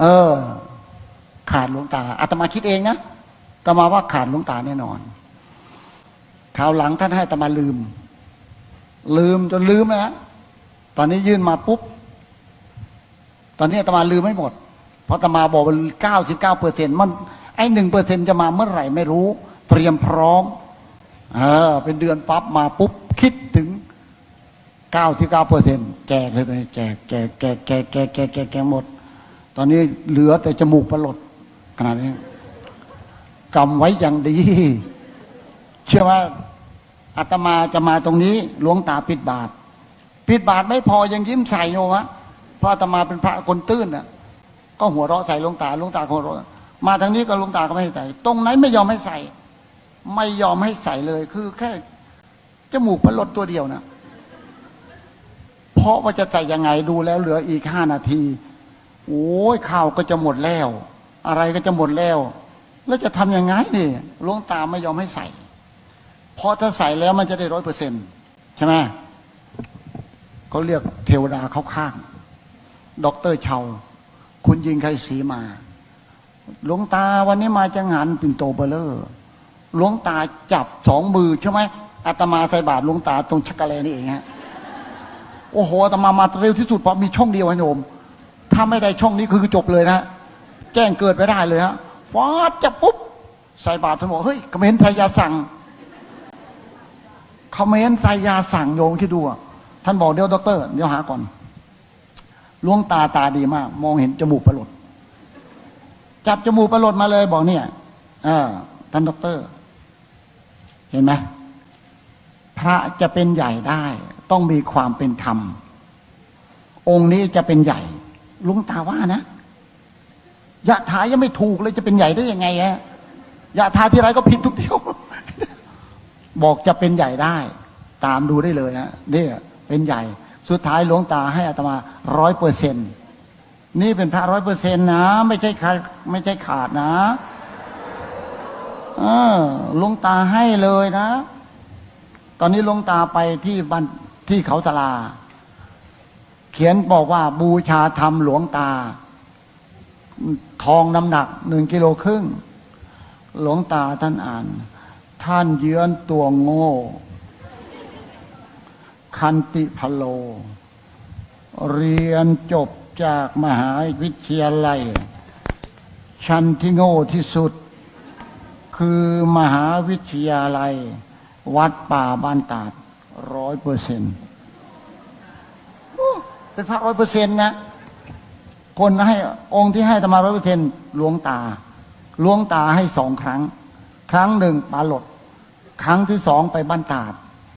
เออ ขาดหลวงตาอาตมาคิดเองนะตมาว่าขาดหลวงตาแน่นอนข่าวหลังท่านให้ตมาลืม ลืมจนลืมนะตอนนี้ยื่นมาปุ๊บ ตอนนี้ตมาลืมไม่หมด เพราะตมาบอกว่าเก้าสิบเก้าเปอร์เซ็นมันไอหนึ่งเปอร์เซ็นจะมาเมื่อไหร่ไม่รู้ เตรียมพร้อมเออเป็นเดือนปั๊บมาปุ๊บ คิดถึงเก้าสิบเก้าเปอร์เซ็นแจกเลยแจกแจกแจกแจกแจกแจกแจกหมด ตอนนี้เหลือแต่จมูกประหลดขนาดนี้กำไว้อย่างดี เชื่อว่าอาตมาจะมาตรงนี้หลวงตาปิดบาท ปิดบาทไม่พอยังยิ้มใส่โยมะเพราะอาตมาเป็นพระคนตื้นน่ะ ก็หัวเราะใส่หลวงตาหลวงตาก็หัวเราะมาทางนี้ก็หลวงตาก็ไม่ให้ใส่ ตรงไหนไม่ยอมให้ใส่ ไม่ยอมให้ใส่เลย คือแค่จมูกพลดตัวเดียวนะเพราะว่าจะใส่ยังไงดูแล้วเหลืออีกห้านาที โอ้ยข้าวก็จะหมดแล้ว อะไรก็จะหมดแล้ว แล้วจะทำยังไงนี่หลวงตาไม่ยอมให้ใส่ เพราะถ้าใส่แล้วมันจะได้ร้อยเปอร์เซ็นใช่ไหมเขาเรียกเทวดาเข้าข้างด็อกเตอร์เชาคุณยิงไครสีมาหลวงตาวันนี้มาจะงานปิ่นโตเบลเลอร์หลวงตาจับสองมือใช่ไหมอาตมาใส่บาตรหลวงตาตรงชักกะเลนี่เองฮะโอ้โหอาตมามาเร็วที่สุดเพราะมีช่องเดียวฮะโยม ถ้าไม่ได้ช่องนี้คือจบเลยนะแจ้งเกิดไปได้เลยฮะว้าดจะปุ๊บใส่บาตรท่านบอกเฮ้ยเขมรไทยยาสั่งเขมรไทยยาสั่งโยมคิดดูท่านบอกเดี๋ยวด็อกเตอร์เดี๋ยวหาก่อนลวงตาตาดีมาก มองเห็นจมูกประหลดจับจมูกประหลดมาเลยบอกเนี่ยเออท่านด็อกเตอร์ เห็นไหมพระจะเป็นใหญ่ได้ ต้องมีความเป็นธรรม องค์นี้จะเป็นใหญ่ ลุงตาว่านะยะถายังไม่ถูกเลยจะเป็นใหญ่ได้ยังไงฮะยะถาที่ไรก็ผิดทุกเที่ยวบอกจะเป็นใหญ่ได้ ตามดูได้เลยนะเนี่ยเป็นใหญ่ สุดท้ายหลวงตาให้อาตมาร้อยเปอร์เซ็นนี่เป็นพระร้อยเปอร์เซ็นนะ ไม่ใช่ขาดไม่ใช่ขาดนะเออหลวงตาให้เลยนะ ตอนนี้หลวงตาไปที่บ้านที่เขาสลา เขียนบอกว่าบูชาธรรมหลวงตา ทองน้ำหนักหนึ่งกิโลครึ่ง หลวงตาท่านอ่าน ท่านเยือนตัวโง่ คันติพโล เรียนจบจากมหาวิทยาลัย ชั้นที่โง่ที่สุด คือมหาวิทยาลัย วัดป่าบ้านตาดร้อยเปอร์เซ็นต์ เป็นพระร้อยเปอร์เซ็นต์นะ คนให้องค์ที่ให้ธรรมาร้อยเปอร์เซ็นต์หลวงตาหลวงตาให้สองครั้ง ครั้งหนึ่งปาหลด ครั้งที่สองไปบ้านตาด